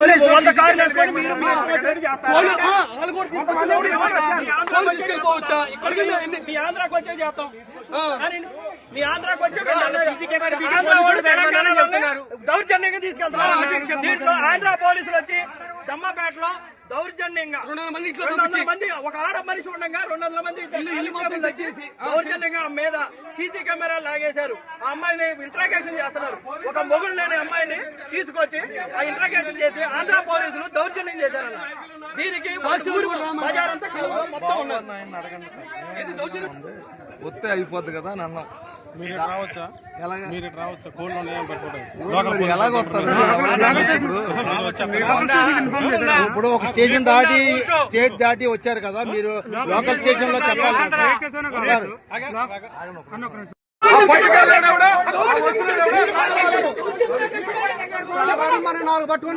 వంద కార్లు వేసుకొని మీరు మీ ఆంధ్రాకి వచ్చేది తీసుకెళ్ళిపోవచ్చా? ఇక్కడికి మీ- ఎన్ని- మీ ఆంధ్రాకి వచ్చే చేస్తాం. మీ ఆంధ్రాకి వచ్చే దౌర్జన్యంగా తీసుకెళ్తున్నారు. దీంట్లో ఆంధ్ర పోలీసులు వచ్చి దమ్మపేటలో దౌర్జన్యంగా రెండు వందల మంది ఒక ఆడ మనిషి ఉండగా రెండు వందల మంది ఇద్దరు ఇల్లు- ఇల్లు మొత్తం కానిస్టేబుల్ వచ్చి తెచ్చేసి, ఆ, దౌర్జన్యంగా మీద సీసీ కెమెరా లాగేశారు. ఆ అమ్మాయిని ఇంట్రాగేషన్ చేస్తున్నారు. ఒక మొగుడు లేని అమ్మాయిని తీసుకొచ్చి ఆ ఇంట్రాగేషన్ చేసి ఆంధ్ర పోలీసులు దౌర్జన్యం చేశారన్న. దీనికి బజార్ అంతా మొత్తం ఉన్నారు ఏది దౌర్జన్యం? వస్తే అయిపోద్ది కదా అని అన్నాం. మీరు రావచ్చా? ఎలాగ? మీరు రావచ్చా? కోళ్ళు ఉన్నాయని మరి ఎలాగ వస్తారు? ఇప్పుడు ఒక స్టేషన్ దాటి స్టేట్ దాటి వచ్చారు కదా మీరు లోకల్ స్టేషన్లో చెప్పాలి మనం నాలుగు పట్టుకున్నాం